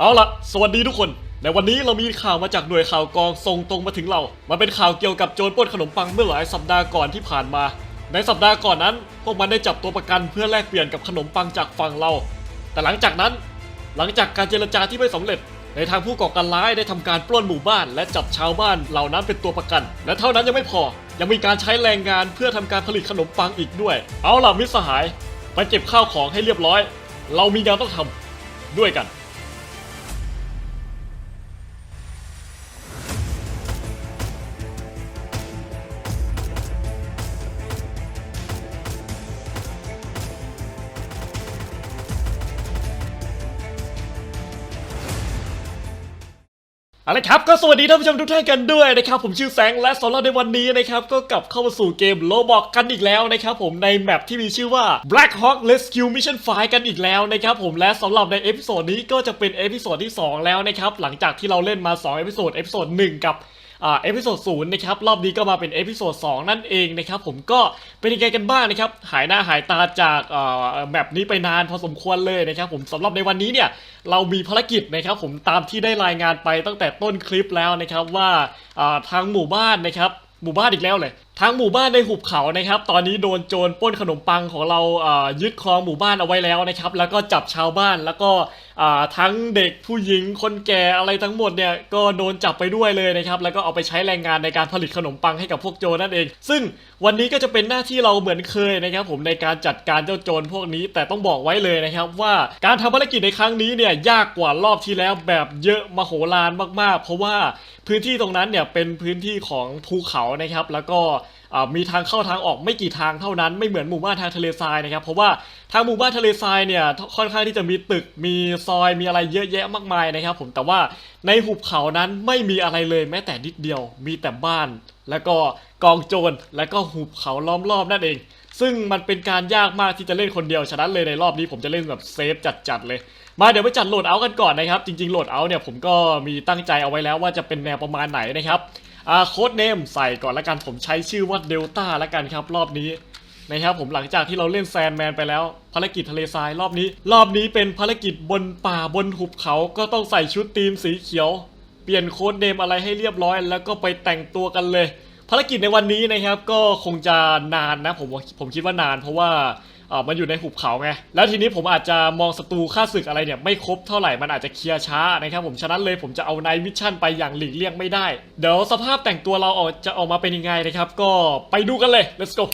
เอาละสวัสดีทุกคน ในวันนี้เรามีข่าวมาจากหน่วยข่าวกองส่งตรงมาถึงเรา มันเป็นข่าวเกี่ยวกับโจรปล้นขนมปังเมื่อหลายสัปดาห์ก่อนที่ผ่านมา ในสัปดาห์ก่อนนั้น พวกมันได้จับตัวประกันเพื่อแลกเปลี่ยนกับขนมปังจากฝั่งเรา แต่หลังจากนั้น หลังจากการเจรจาที่ไม่สำเร็จ ในทางผู้ก่อการร้ายได้ทำการปล้นหมู่บ้าน และจับชาวบ้านเหล่านั้นเป็นตัวประกัน และเท่านั้นยังไม่พอ ยังมีการใช้แรงงานเพื่อทำการผลิตขนมปังอีกด้วย เอาล่ะมิตรสหาย ไปเก็บข้าวของให้เรียบร้อย เรามีงานต้องทำด้วยกัน เอาละครับก็สวัสดีท่านผู้ชมทุกท่านกันด้วยนะครับผมชื่อแสงและสำหรับในวันนี้นะครับก็กลับเข้ามาสู่เกมโลบอกกันอีกแล้วนะครับผมในแมปที่มีชื่อว่า Black Hawk Rescue Mission 5กันอีกแล้วนะครับผมและสำหรับในเอพิโซดนี้ก็จะเป็นเอพิโซดที่ 2 แล้วนะครับหลังจากที่เราเล่นมา2เอพิโซดเอพิโซด1กับ เอพิโซดศูนย์นะครับรอบนี้ก็มาเป็นเอพิโซด2นั่นเองนะครับผมก็เป็นยังไงกันบ้างนะครับหายหน้าหายตาจากแมปนี้ไปนานพอสมควรเลยนะครับผมสำหรับในวันนี้เนี่ยเรามีภารกิจนะครับผมตามที่ได้รายงานไปตั้งแต่ต้นคลิปแล้วนะครับว่าทางหมู่บ้านนะครับหมู่บ้านอีกแล้วเลย ทางหมู่บ้านในหุบเขานะครับ ตอนนี้โดนโจรปล้นขนมปังของเราอ่ายึดครองหมู่บ้านเอาไว้แล้วนะครับ แล้วก็จับชาวบ้านแล้วก็ทั้งเด็กผู้หญิงคนแก่อะไรทั้งหมดเนี่ยก็โดนจับไปด้วยเลยนะครับ แล้วก็เอาไปใช้แรงงานในการผลิตขนมปังให้กับพวกโจรนั่นเอง ซึ่งวันนี้ก็จะเป็นหน้าที่เราเหมือนเคยนะครับ ผมในการจัดการเจ้าโจรพวกนี้ แต่ต้องบอกไว้เลยนะครับว่าการทำภารกิจในครั้งนี้เนี่ยยากกว่ารอบที่แล้วแบบเยอะมโหฬารมากๆ เพราะว่าพื้นที่ตรงนั้นเนี่ยเป็นพื้นที่ของภูเขานะครับ แล้วก็มีทางเข้าทางออกไม่กี่ทางเท่านั้นไม่เหมือนหมู่บ้านทางทะเลทรายนะครับเพราะว่าทางหมู่บ้านทะเลทรายเนี่ยค่อนข้างที่จะมีตึกมีซอยมีอะไรเยอะแยะมากมายนะครับ ผมแต่ว่าในหุบเขานั้นไม่มีอะไรเลยแม้แต่นิดเดียว มีแต่บ้าน แล้วก็กองโจรแล้วก็หุบเขาล้อมรอบนั่นเอง ซึ่งมันเป็นการยากมากที่จะเล่นคนเดียวฉะนั้นเลยในรอบนี้ผมจะเล่นแบบเซฟจัดๆเลยมาเดี๋ยวไปจัดโหลดเอากันก่อนนะครับ จริงๆโหลดเอาเนี่ยผมก็มีตั้งใจเอาไว้แล้วว่าจะเป็นแนวประมาณไหนนะครับ โค้ดเนมใส่ก่อนละกันผมใช้ชื่อว่าเดลต้าละกันครับ รอบนี้นะครับผมหลังจากที่เราเล่นแซนแมนไปแล้ว ภารกิจทะเลทรายรอบนี้ รอบนี้เป็นภารกิจบนป่าบนหุบเขาก็ต้องใส่ชุดทีมสีเขียว เปลี่ยนโค้ดเนมอะไรให้เรียบร้อย แล้วก็ไปแต่งตัวกันเลย ภารกิจในวันนี้นะครับก็คงจะนานนะผมผมคิดว่านานเพราะว่า ออมันอยู่ในหุบเขาไง แล้วทีนี้ผมอาจจะมองศัตรูค่าศึกอะไรเนี่ยไม่ครบเท่าไหร่ มันอาจจะเคลียร์ช้านะครับผม ฉะนั้นเลยผมจะเอาไนท์มิชชั่นไปอย่างหลีกเลี่ยงไม่ได้ เดี๋ยวสภาพแต่งตัวเราออกจะออกมาเป็นยังไงนะครับ ก็ไปดูกันเลย let's go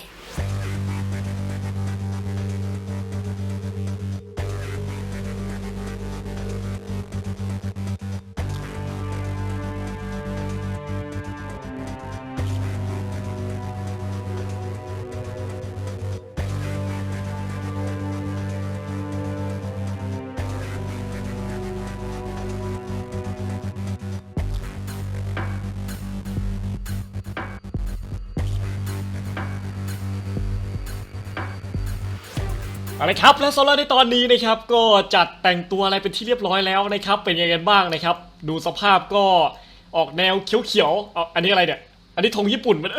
ละครับและสำหรับในตอนนี้นะครับก็จัดแต่งตัวอะไรเป็นที่เรียบร้อยแล้วนะครับ เป็นยังไงกันบ้างนะครับ ดูสภาพก็ออกแนวเขียวๆเอาอันนี้อะไรเนี่ยอันนี้ธงญี่ปุ่นมัน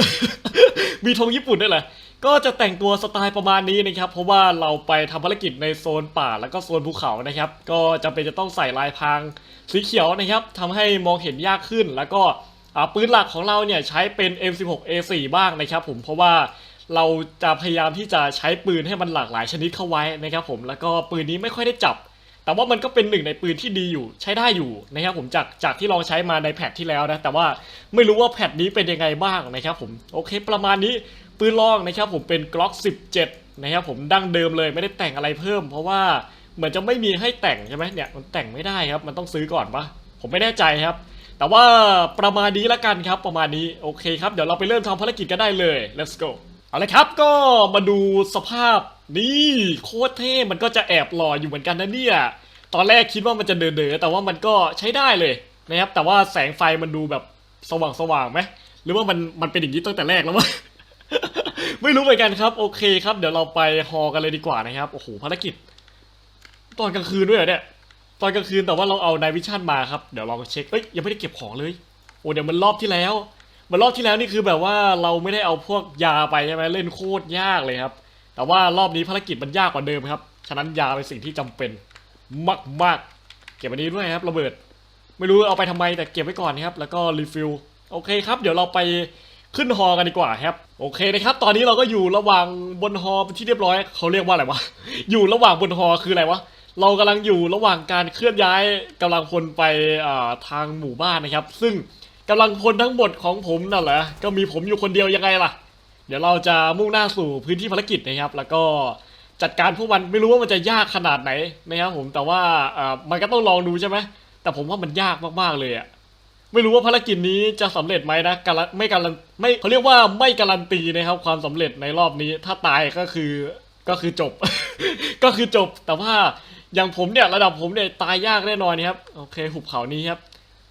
มีธงญี่ปุ่นด้วยเหรอก็จะแต่งตัวสไตล์ประมาณนี้นะครับ เพราะว่าเราไปทำภารกิจในโซนป่าแล้วก็โซนภูเขานะครับ ก็จำเป็นจะต้องใส่ลายพรางสีเขียวนะครับทำให้มองเห็นยากขึ้นแล้วก็อาปืนหลักของเราเนี่ยใช้เป็น M16A4 บ้างนะครับ ผมเพราะว่า เราจะพยายามที่จะใช้ปืนให้มันหลากหลายชนิดเข้าไว้นะครับผมแล้วก็ปืนนี้ไม่ค่อยได้จับ แต่ว่ามันก็เป็นหนึ่งในปืนที่ดีอยู่ใช้ได้อยู่นะครับผมจากจากที่ลองใช้มาในแพทที่แล้วนะแต่ว่าไม่รู้ว่าแพทนี้เป็นยังไงบ้างนะครับผมโอเค ประมาณนี้ปืนลองนะครับผมเป็น Glock 17นะครับผมดั้งเดิมเลยไม่ได้แต่งอะไรเพิ่ม เพราะว่าเหมือนจะไม่มีให้แต่งใช่ไหมเนี่ยมันแต่งไม่ได้ครับมันต้องซื้อก่อนปะผมไม่แน่ใจครับแต่ว่าประมาณนี้ละกันครับประมาณนี้โอเคครับ เดี๋ยวเราไปเริ่มทำภารกิจกันได้เลย let's go เอาละครับก็มาดูสภาพนี่โคตรเท่มันก็จะแอบหล่ออยู่เหมือนกันนะเนี่ยตอนแรกคิดว่ามันจะเด๋อๆแต่ว่ามันก็ใช้ได้เลยนะครับแต่ว่าแสงไฟมันดูแบบสว่างๆไหมหรือว่ามันมันเป็นอย่างนี้ตั้งแต่แรกแล้ววะไม่รู้เหมือนกันครับ โอเคครับเดี๋ยวเราไปฮอกันเลยดีกว่านะครับโอ้โหภารกิจ ตอนกลางคืนด้วยเนี่ยตอนกลางคืนแต่ว่าเราเอานายวิชั่นมาครับเดี๋ยวลองเช็คเอ้ยยังไม่ได้เก็บของเลยโอ้เดี๋ยวมันรอบที่แล้ว มันรอบที่แล้วนี่คือแบบว่าเราไม่ได้เอาพวกยาไปใช่ไหมเล่นโคตรยากเลยครับ แต่ว่ารอบนี้ภารกิจมันยากกว่าเดิมครับ ฉะนั้นยาเป็นสิ่งที่จำเป็นมากๆก็บอันนี้ด้วยครับระเบิด ไม่รู้เอาไปทำไมแต่เก็บไว้ก่อนนะครับ แล้วก็รีฟิลโอเคครับ เดี๋ยวเราไปขึ้นฮอกันดีกว่าครับ โอเคนะครับ ตอนนี้เราก็อยู่ระหว่างบนฮอที่เรียบร้อยเขาเรียกว่าอะไรวะ อยู่ระหว่างบนฮอคืออะไรวะ เรากำลังอยู่ระหว่างการเคลื่อนย้ายกำลังพลไปทางหมู่บ้านนะครับ ซึ่ง กำลังพลทั้งหมดของผมนั่นแหละก็มีผมอยู่คนเดียวยังไงล่ะ เดี๋ยวเราจะมุ่งหน้าสู่พื้นที่ภารกิจนะครับ แล้วก็จัดการพวกมันไม่รู้ว่ามันจะยากขนาดไหนนะครับผมแต่ว่าอ่ามันก็ต้องลองดูใช่ไหมแต่ผมว่ามันยากมากๆเลยอะไม่รู้ว่าภารกิจนี้จะสำเร็จไหมนะการไม่การันไม่เขาเรียกว่าไม่การันตีนะครับ ความสำเร็จในรอบนี้ ถ้าตายก็คือก็คือจบ ก็คือจบแต่ว่าอย่างผมเนี่ยระดับผมเนี่ยตายยากแน่นอนนะครับโอเคหุบเขานี้ครับ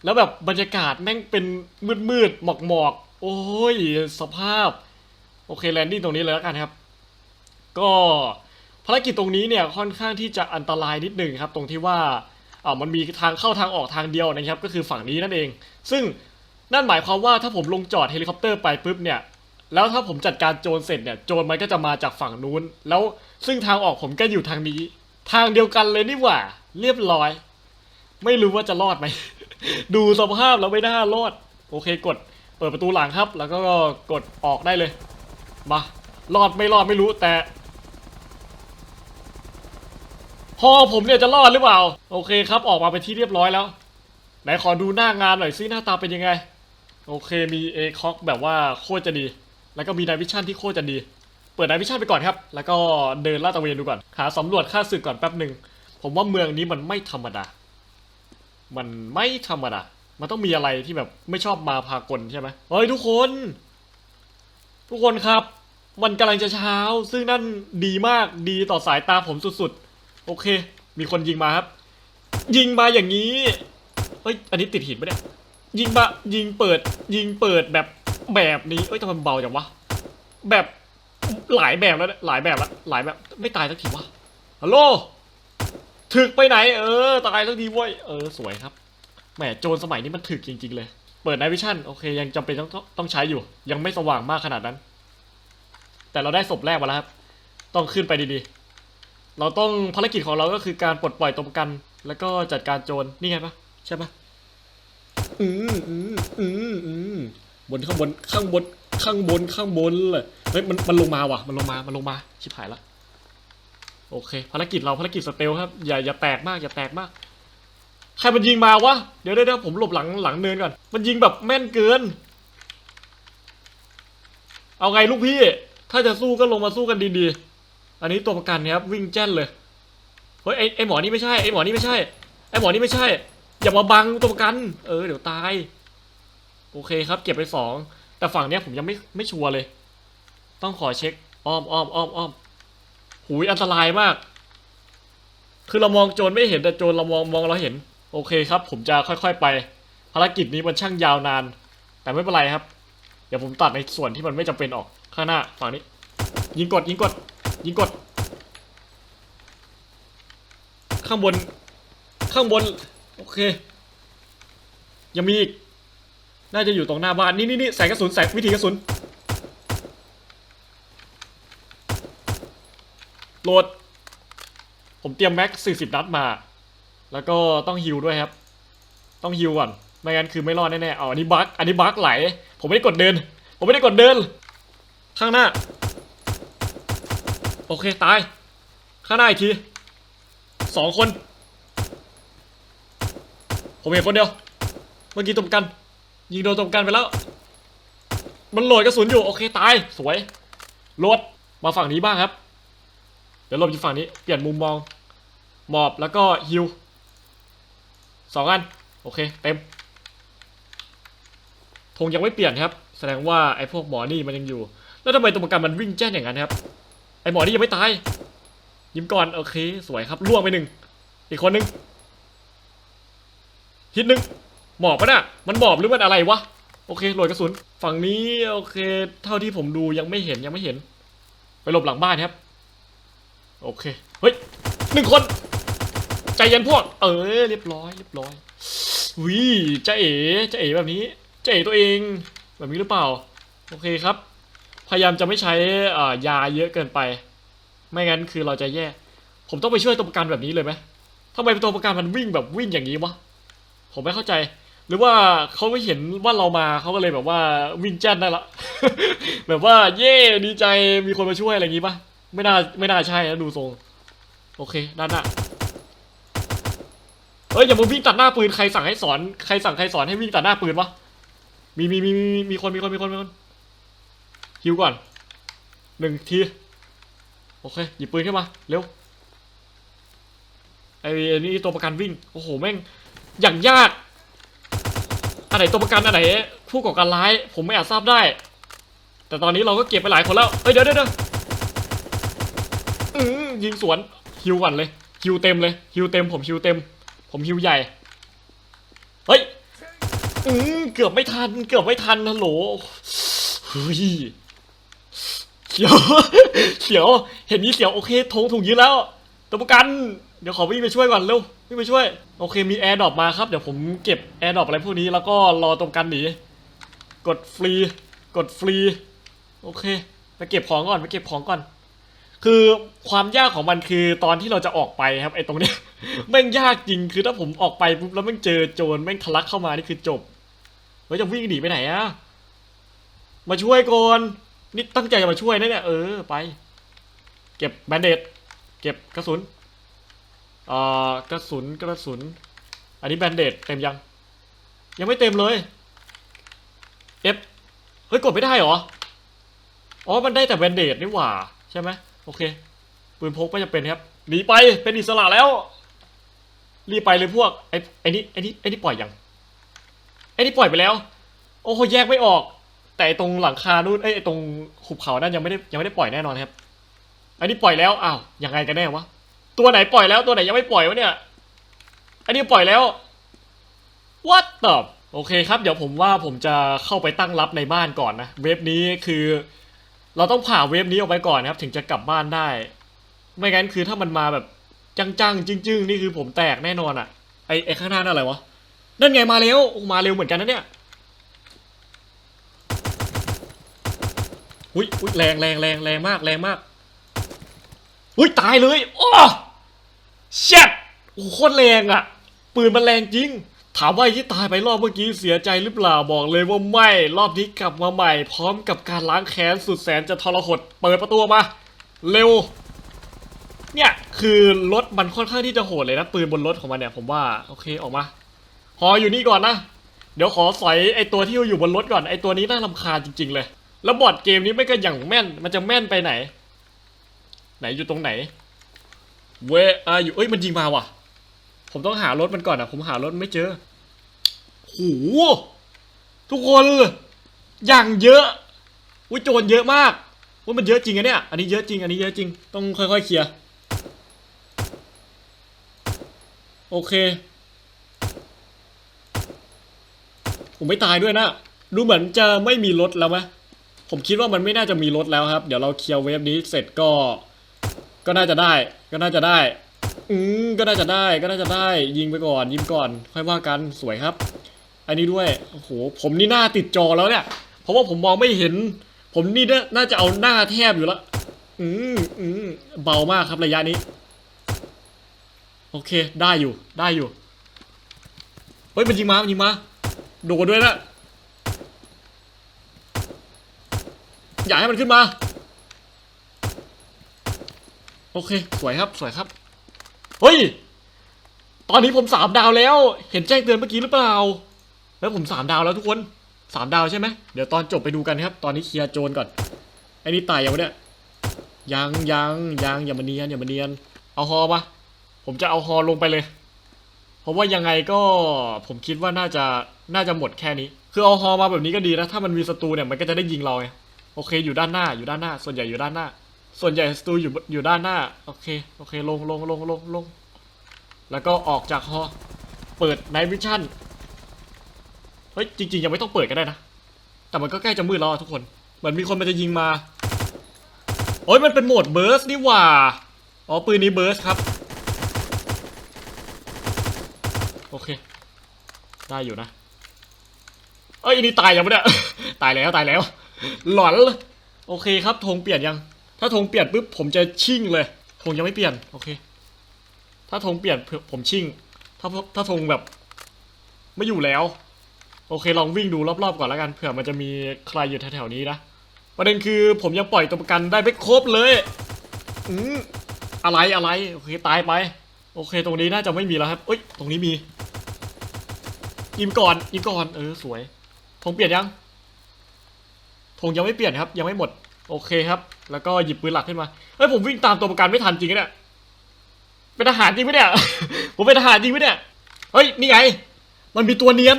แล้วแบบบรรยากาศแม่งเป็นมืดมืดหมอกหมอกๆโอ้ยสภาพ โอเคแลนดิ้งตรงนี้เลยแล้วกันครับ ก็ภารกิจตรงนี้เนี่ยค่อนข้างที่จะอันตรายนิดหนึ่งครับ ตรงที่ว่าอ่ามันมีทางเข้าทางออกทางเดียวนะครับ ก็คือฝั่งนี้นั่นเอง ซึ่งนั่นหมายความว่าถ้าผมลงจอดเฮลิคอปเตอร์ไปปุ๊บเนี่ยแล้วถ้าผมจัดการโจรเสร็จเนี่ยโจรมันก็จะมาจากฝั่งนู้น แล้วซึ่งทางออกผมก็อยู่ทางนี้ ทางเดียวกันเลยนี่หว่า เรียบร้อย ไม่รู้ว่าจะรอดไหม ดูสภาพแล้วไม่น่ารอด โอเคกด เปิดประตูหลังครับ แล้วก็กดออกได้เลย มารอดไม่รอดไม่รู้แต่พอผมเนี่ยจะรอดหรือเปล่า โอเคครับ ออกมาเป็นที่เรียบร้อยแล้วไหนขอดูหน้างานหน่อยซิหน้าตาเป็นยังไง โอเคมีเอคอกแบบว่าโคตรจะดี แล้วก็มีนายวิชั่นที่โคตรจะดี เปิดนายวิชั่นไปก่อนครับ แล้วก็เดินลาดตระเวนดูก่อนหาสำรวจค่าศึกก่อนแป๊บหนึ่งผมว่าเมืองนี้มันไม่ธรรมดา มันไม่ธรรมดา มันต้องมีอะไรที่แบบไม่ชอบมาพากลใช่ไหมเฮ้ยทุกคน ทุกคนครับ มันกำลังจะเช้า ซึ่งนั่นดีมากดีต่อสายตาผมสุดๆ โอเค มีคนยิงมาครับ ยิงมาอย่างนี้ เฮ้ย อันนี้ติดหินปะเนี่ย ยิงมายิงเปิด ยิงเปิดแบบแบบนี้เอ้ยทำไมมันเบาจังวะ แบบหลายแบบแล้วนะหลายแบบละหลายแบบไม่ตายสักทีวะฮัลโหล ถึกไปไหน เออตายสักทีเว้ยเออสวยครับแหมโจรสมัยนี้มันถึกจริง ๆ เลย เปิดไนวิชั่นโอเค ยังจำเป็นต้องต้องต้องใช้อยู่ ยังไม่สว่างมากขนาดนั้น แต่เราได้ศพแรกมาแล้วครับ ต้องขึ้นไปดีๆ เราต้องภารกิจของเราก็คือการปลดปล่อยตัวประกัน แล้วก็จัดการโจรนี่ไงปะใช่ปะอืมอืมอืมอืมบนข้างบนข้างบนข้างบนข้างบนเลยเฮ้ยมันมันลงมาว่ะ มันลงมามันลงมาชิบหายละ โอเค ภารกิจเราภารกิจสเตลครับ อย่าอย่าแตกมากอย่าแตกมาก ใครมันยิงมาวะ เดี๋ยวเดี๋ยวผมหลบหลังหลังเนินก่อน มันยิงแบบแม่นเกิน เอาไงลูกพี่ ถ้าจะสู้ก็ลงมาสู้กันดีๆ อันนี้ตัวประกันเนี่ยครับวิ่งแจ้นเลย เฮ้ยไอไอหมอนี่ไม่ใช่ไอหมอนี่ไม่ใช่ ไอหมอนี่ไม่ใช่ อย่ามาบังตัวประกัน เออเดี๋ยวตาย โอเคครับ เก็บไปสอง แต่ฝั่งเนี้ยผมยังไม่ไม่ชัวร์เลย ต้องขอเช็ค อ้อมอ้อมอ้อมอ้อม หูยอันตรายมาก คือเรามองโจรไม่เห็นแต่โจรเรามองมองเราเห็น โอเคครับ ผมจะค่อย ๆ ไป ภารกิจนี้มันช่างยาวนาน แต่ไม่เป็นไรครับ เดี๋ยวผมตัดในส่วนที่มันไม่จำเป็นออกข้างหน้าฝั่งนี้ ยิงกดยิงกด ยิงกด ข้างบน ข้างบน โอเค ยังมีอีก น่าจะอยู่ตรงหน้าบ้าน นี่นี่นี่แสงกระสุนแสงวิธีกระสุน โหลด ผมเตรียมแม็กสี่สิบนัดมา แล้วก็ต้องฮิวด้วยครับ ต้องฮิวก่อน ไม่งั้นคือไม่รอดแน่ๆเอาอันนี้บั๊กอันนี้บั๊กไหล ผมไม่ได้กดเดิน ผมไม่ได้กดเดิน ข้างหน้า โอเคตาย ข้างหน้าอีกทีสองคน ผมเห็นคนเดียว เมื่อกี้ตรงกัน ยิงโดนตรงกันไปแล้ว มันโหลดกระสุนอยู่ โอเคตาย สวยโหลด มาฝั่งนี้บ้างครับ ดี๋ยวหลบอยู่ฝั่งนี้ เปลี่ยนมุมมอง หมอบแล้วก็ฮิวสองอัน โอเค เต็มธงยังไม่เปลี่ยนครับ แสดงว่าไอ้พวกหมอนี่มันยังอยู่ แล้วทำไมตัวประกันมันวิ่งแจ้นอย่างนั้นครับ ไอ้หมอนี่ยังไม่ตาย ยิ้มก่อน โอเค สวยครับ ล่วงไปหนึ่ง อีกคนหนึ่งฮิตหนึ่งหมอบปะน่ะ มันหมอบหรือมันอะไรวะ โอเคโหลดกระสุน ฝั่งนี้ โอเค เท่าที่ผมดูยังไม่เห็นยังไม่เห็น ไปหลบหลังบ้านครับ โอเค เฮ้ยหนึ่งคน ใจเย็นพวก เออ เรียบร้อย เรียบร้อยวิจะเอ๋จะเอ๋แบบนี้จะเอ๋ตัวเอง แบบนี้หรือเปล่า โอเคครับ พยายามจะไม่ใช้อ่ายาเยอะเกินไป ไม่งั้นคือเราจะแย่ ผมต้องไปช่วยตัวประกันแบบนี้เลยไหมทำไมตัวประกันมันวิ่งแบบวิ่งอย่างนี้วะ ผมไม่เข้าใจ หรือว่าเขาไม่เห็นว่าเรามาเขาก็เลยแบบว่าวิ่งแจ้นได้ละ แบบว่าเย่ดีใจมีคนมาช่วยอะไรอย่างงี้ปะ ไม่น่าไม่น่าใช่นะดูทรง โอเค ด้านหน้าเฮ้ยอย่ามาวิ่งตัดหน้าปืนใครสั่งให้สอนใครสั่งใครสอนให้วิ่งตัดหน้าปืนวะมีมีมีมีมีคนมีคนมีคนมีคนฮิวก่อนหนึ่งทีโอเคหยิบปืนขึ้นมาเร็วไอ้นี่ตัวประกันวิ่งโอ้โหแม่งอย่างยากอันไหนตัวประกันอันไหนผู้ก่อการร้าย ผมไม่อาจทราบได้ แต่ตอนนี้เราก็เก็บไปหลายคนแล้วเฮ้ยเดี๋ยวเดี๋ยว ยิงสวนฮิวก่อนเลยฮิวเต็มเลยฮิวเต็มผมฮิวเต็ม ผมฮิวใหญ่เฮ้ยอืมเกือบไม่ทัน เกือบไม่ทันฮัลโหลเฮ้ยเขียวเขียว เห็นนี้เขียวโอเคทงถูกยึดแล้วตัวประกัน เดี๋ยวขอวิ่งไปช่วยก่อนเร็ววิ่งไปช่วย โอเคมีแอร์ดรอปมาครับ เดี๋ยวผมเก็บแอร์ดรอปอะไรพวกนี้แล้วก็รอตระกันหนีกดฟรี กดฟรี โอเค ไปเก็บของก่อน ไปเก็บของก่อน คือความยากของมันคือตอนที่เราจะออกไปครับไอ้ตรงเนี้ยแม่งยากจริงคือถ้าผมออกไปปุ๊บแล้วแม่งเจอโจรแม่งทะลักเข้ามานี่คือจบเฮ้ยจะวิ่งหนีไปไหนอะมาช่วยก่อนนี่ตั้งใจจะมาช่วยนะเนี่ยเออไป เก็บแบนเดตเก็บกระสุนเอ่อกระสุนกระสุน อันนี้แบนเดตเต็มยัง ยังไม่เต็มเลย F เฮ้ยกดไม่ได้เหรออ๋อมันได้แต่แบนเดตนี่หว่าใช่ไหม โอเค ปืนพกไม่จะเป็นครับ หนีไป เป็นอิสระแล้ว รีบไปเลยพวก ไอ้ไอ้นี่ไอ้นี่ไอ้นี่ปล่อยยัง ไอ้นี่ปล่อยไปแล้ว โอ้โหแยกไม่ออก แต่ตรงหลังคานู่นเอ้ยไอ้ตรงหุบเขานั่นยังไม่ได้ยังไม่ได้ปล่อยแน่นอนครับ อันนี้ปล่อยแล้ว อ้าว ยังไงกันแน่วะ ตัวไหนปล่อยแล้ว ตัวไหนยังไม่ปล่อยวะเนี่ย อันนี้ปล่อยแล้ว what the โอเคครับ เดี๋ยวผมว่าผมจะเข้าไปตั้งรับในบ้านก่อนนะ เว็บนี้คือ เราต้องผ่าเว็บนี้ออกไปก่อนนะครับ ถึงจะกลับบ้านได้ ไม่งั้นคือถ้ามันมาแบบจังๆจึ้งๆนี่คือผมแตกแน่นอนอะ่ะไอไอข้างหน้านั่นอะไรวะนั่นไงมาเร็วมาเร็วเหมือนกันนะเนี่ยอุ้ยอุ้ยแรงแรงแรงแรงมากแรงมากอุ้ยตายเลยโอ้เช็ดโอ้โหโคตรแรงอะ่ะปืนมันแรงจริง ถามว่าไอ้ที่ตายไปรอบเมื่อกี้เสียใจหรือเปล่าบอกเลยว่าไม่รอบนี้กลับมาใหม่ พร้อมกับการล้างแค้นสุดแสนจะทรหดเปิดประตูมา เร็ว เนี่ยคือรถมันค่อนข้างที่จะโหดเลยนะปืนบนรถของมันเนี่ยผมว่าโอเคออกมาหออยู่นี่ก่อนนะ เดี๋ยวขอสอยไอตัวที่อยู่บนรถก่อนไอตัวนี้น่ารำคาญจริง ๆ เลย แล้วบอดเกมนี้ไม่ก็อย่างแม่นมันจะแม่นไปไหน ไหนอยู่ตรงไหนเวอาอยู่เอ้ยมันยิงมาว่ะ ผมต้องหารถมันก่อนอะผมหารถไม่เจอโหทุกคนอย่างเยอะอุ้ยโจรเยอะมากว่ามันเยอะจริงอะเนี่ย อันนี้เยอะจริง อันนี้เยอะจริง ต้องค่อยๆเคลียร์ โอเค ผมไม่ตายด้วยนะ ดูเหมือนจะไม่มีรถแล้วไหมผมคิดว่ามันไม่น่าจะมีรถแล้วครับ เดี๋ยวเราเคลียร์เวฟนี้เสร็จก็ ก็น่าจะได้ ก็น่าจะได้ อืมก็น่าจะได้ก็น่าจะได้ยิงไปก่อน ยิงก่อน ค่อยว่ากันสวยครับ อันนี้ด้วยโอ้โหผมนี่หน้าติดจอแล้วเนี่ยเพราะว่าผมมองไม่เห็น ผมนี่น่าน่าจะเอาหน้าแทบอยู่ล้วอืมอืมเบามากครับระยะนี้ โอเคได้อยู่ได้อยู่เฮ้ยมันยิงมามันยิงมาโดดด้วยนะอย่าให้มันขึ้นมา โอเค สวยครับ สวยครับ เฮ้ย ตอนนี้ผมสามดาวแล้ว เห็นแจ้งเตือนเมื่อกี้หรือเปล่า แล้วผมสามดาวแล้วทุกคนสามดาวใช่ไหมเดี๋ยวตอนจบไปดูกันครับ ตอนนี้เคลียร์โจรก่อน ไอ้นี่ตายยังวะเนี่ย ยังยังยังอย่ามาเนียนอย่ามาเนียน เอาฮอมาผมจะเอาฮอลงไปเลย เพราะว่ายังไงก็ผมคิดว่าน่าจะน่าจะหมดแค่นี้ คือเอาฮอมาแบบนี้ก็ดีนะ ถ้ามันมีศัตรูเนี่ยมันก็จะได้ยิงเราไง โอเคอยู่ด้านหน้าอยู่ด้านหน้า ส่วนใหญ่อยู่ด้านหน้า ส่วนใหญ่ศัตรูอยู่อยู่ด้านหน้า โอเค โอเค ลงลงลงลงลง แล้วก็ออกจากฮอ เปิดไนวิชั่น เฮ้ย จริง ๆ ยังไม่ต้องเปิดก็ได้นะ แต่มันก็ใกล้จะมืดแล้วอทุกคน เหมือนมีคนมันจะยิงมา โอ้ยมันเป็นโหมดเบิร์สนี่หว่า อ๋อ ปืนนี้เบิร์สครับ โอเค ได้อยู่นะ เอ้ยอันนี่ตายยังไม่ได้ ตายแล้วตายแล้ว หลอนเลยโอเคครับธงเปลี่ยนยัง ถ้าธงเปลี่ยนปุ๊บผมจะชิ่งเลยธงยังไม่เปลี่ยนโอเค ถ้าธงเปลี่ยนเผื่อผมชิ่ง ถ้าถ้าธงแบบ ไม่อยู่แล้ว โอเคลองวิ่งดูรอบๆก่อนแล้วกันเผื่อมันจะมีใครอยู่แถวๆนี้นะประเด็นคือผมยังปล่อยตัวประกันได้ไม่ครบเลยอืมอะไรอะไรโอเคตายไป โอเค ตรงนี้น่าจะไม่มีแล้วครับเอ้ยตรงนี้มียิมก่อนยิมก่อนเออสวยธงเปลี่ยนยังธงยังไม่เปลี่ยนครับ ยังไม่หมด โอเคครับ แล้วก็หยิบปืนหลักขึ้นมา เฮ้ยผมวิ่งตามตัวประกันไม่ทันจริงเนี่ย เป็นทหารจริงไหมเนี่ย ผมเป็นทหารจริงไหมเนี่ย เฮ้ยนี่ไง มันมีตัวเนียน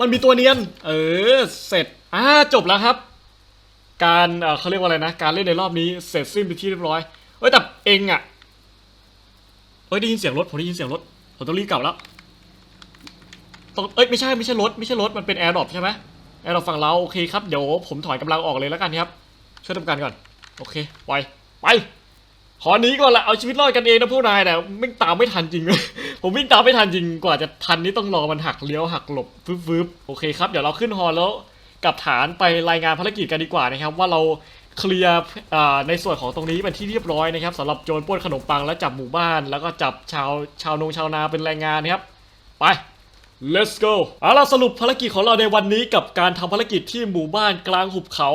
มันมีตัวเนียน เออ เสร็จ อ่าจบแล้วครับ การเอ่อเขาเรียกว่าอะไรนะ การเล่นในรอบนี้เสร็จสิ้นไปที่เรียบร้อย เฮ้ยแต่เองอะเฮ้ยได้ยินเสียงรถ ผมได้ยินเสียงรถ ผมต้องรีบกลับแล้วต้องเอ้ยไม่ใช่ไม่ใช่รถไม่ใช่รถ มันเป็นแอร์ดรอปใช่ไหมแอร์ดรอปฝั่งเราโอเคครับ เดี๋ยวผมถอยกำลังออกเลยแล้วกันครับ ช่วยทำการก่อน โอเคไปไป ขอหนีก่อนละเอาชีวิตรอดกันเองนะพวกนายแต่ไม่ตามไม่ทันจริงเลยผมวิ่งตามไม่ทันจริงกว่าจะทันนี่ต้องรอมันหักเลี้ยวหักหลบฟึบๆโอเคครับเดี๋ยวเราขึ้นฮอแล้วกลับฐานไปรายงานภารกิจกันดีกว่านะครับ ว่าเราเคลียร์ในส่วนของตรงนี้เป็นที่เรียบร้อยนะครับสำหรับโจรปล้นขนมปังและจับหมู่บ้าน แล้วก็จับชาวชาวนงชาวนาเป็นแรงงานนะครับ ไป let's go เอาล่ะสรุปภารกิจของเราในวันนี้กับการทำภารกิจที่หมู่บ้านกลางหุบเขา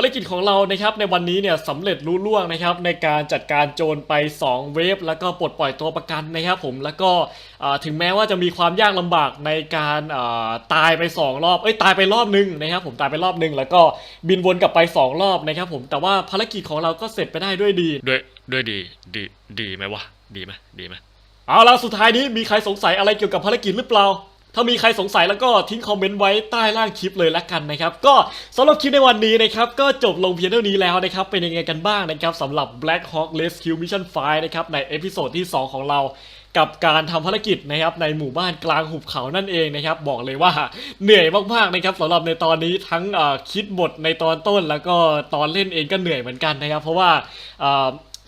ภารกิจของเรานะครับในวันนี้เนี่ยสำเร็จรุ่ล่วงนะครับในการจัดการโจรไป 2 เวฟแล้วก็ปลดปล่อยตัวประกันนะครับผมแล้วก็อ่าถึงแม้ว่าจะมีความยากลำบากในการอ่าตายไป 2 รอบเอ้ยตายไปรอบนึงนะครับผมตายไปรอบนึงแล้วก็บินวนกลับไป 2 รอบนะครับผมแต่ว่าภารกิจของเราก็เสร็จไปได้ด้วยดีด้วยด้วยดีดีดีไหมวะดีไหมดีไหมเอาล่ะสุดท้ายนี้มีใครสงสัยอะไรเกี่ยวกับภารกิจหรือเปล่า ถ้ามีใครสงสัยแล้วก็ทิ้งคอมเมนต์ไว้ใต้ล่างคลิปเลยละกันนะครับ ก็สำหรับคลิปในวันนี้นะครับก็จบลงเพียงเท่านี้แล้วนะครับ เป็นยังไงกันบ้างนะครับสำหรับ Black Hawk Rescue Mission 5นะครับในเอพิโซดที่ 2 ของเรากับการทำภารกิจนะครับในหมู่บ้านกลางหุบเขานั่นเองนะครับ บอกเลยว่าเหนื่อยมากๆนะครับสำหรับในตอนนี้ทั้งคิดบทในตอนต้น แล้วก็ตอนเล่นเองก็เหนื่อยเหมือนกันนะครับ เพราะว่า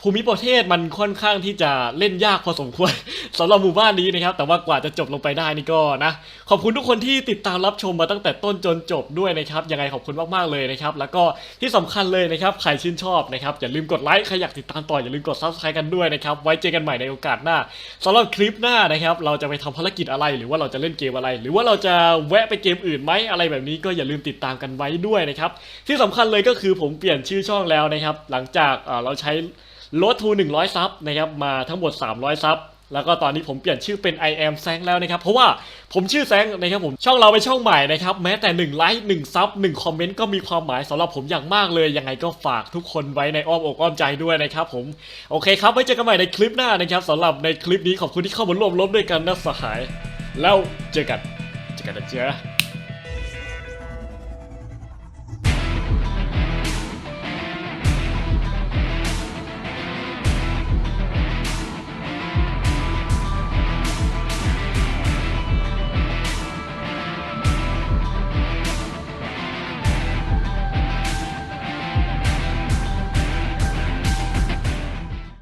ภูมิประเทศมันค่อนข้างที่จะเล่นยากพอสมควรสำหรับหมู่บ้านนี้นะครับ แต่ว่ากว่าจะจบลงไปได้นี่ก็นะ ขอบคุณทุกคนที่ติดตามรับชมมาตั้งแต่ต้นจนจบด้วยนะครับยังไงขอบคุณมากๆเลยนะครับ แล้วก็ที่สำคัญเลยนะครับใครชื่นชอบนะครับอย่าลืมกดไลค์ใครอยากติดตามต่ออย่าลืมกด subscribe กันด้วยนะครับไว้เจอกันใหม่ในโอกาสหน้าสำหรับคลิปหน้านะครับ เราจะไปทำภารกิจอะไร หรือว่าเราจะเล่นเกมอะไร หรือว่าเราจะแวะไปเกมอื่นไหมอะไรแบบนี้ก็อย่าลืมติดตามกันไว้ด้วยนะครับที่สำคัญเลยก็คือผมเปลี่ยนชื่อช่องแล้วนะครับ หลังจากเราใช้ ลดทู100 ซับนะครับมาทั้งหมด 300 ซับแล้วก็ตอนนี้ผมเปลี่ยนชื่อเป็น I am แซงแล้วนะครับ เพราะว่าผมชื่อแซงนะครับผมช่องเราเป็นช่องใหม่นะครับ แม้แต่1ไลค์1ซับ1คอมเมนต์ก็มีความหมายสำหรับผมอย่างมากเลย ยังไงก็ฝากทุกคนไว้ในอ้อมอกอ้อมใจด้วยนะครับผม โอเคครับ ไว้เจอกันใหม่ในคลิปหน้านะครับสำหรับในคลิปนี้ขอบคุณที่เข้ามาร่วมรบด้วยกันนะสหาย แล้วเจอกันเจอกันนะเจ้า